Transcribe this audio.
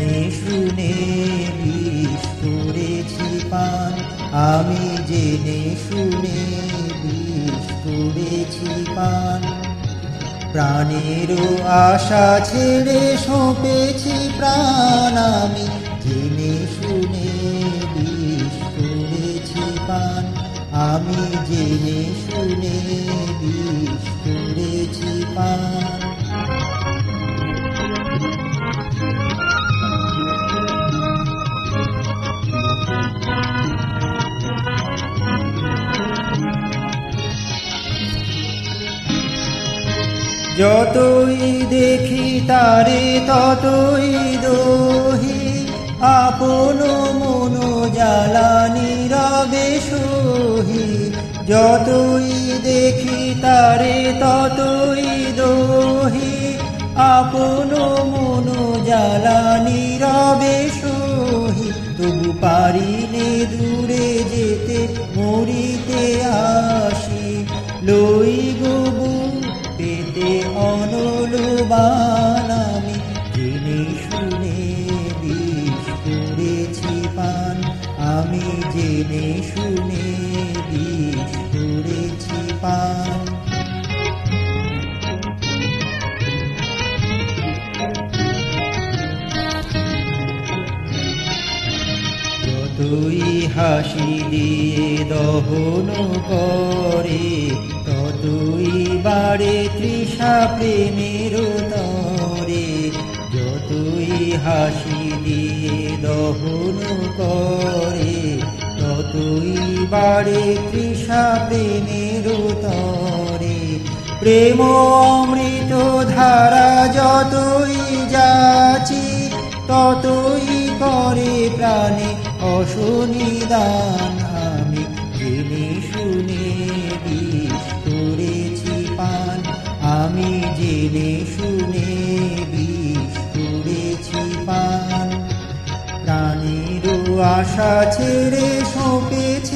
শুনে বিষ করেছি পান। আমি জেনে, শুনে বিষ করেছি পান। প্রাণেরও আশা ছেড়ে সঁপেছি প্রাণ। আমি জেনে, শুনে বিষ করেছি পান। আমি জেনে, শুনে যতই দেখি তারে ততই দোহি, আপন মন জ্বালানি রবে যতই দেখি তারে ততই দোহি, আপন মন জ্বালানি পেতে অনলবান আমি জেনে শুনে বিষ করেছি পান। আমি জেনে শুনে বিষ হাসি দিয়ে দহন করে ততই বাড়ে তৃষা প্রেমের তরে। যতই হাসি দিয়ে দহন করে, ততই বাড়ে তৃষা প্রেমের তরে। প্রেম অমৃত ধারা যতই যাচি, ততই করে প্রাণে অসনিদান আমি জেনে শুনে বিষ করেছি পান। আমি জেনে শুনে বিষ করেছি পান। প্রাণীর আশা ছেড়ে সঁপেছি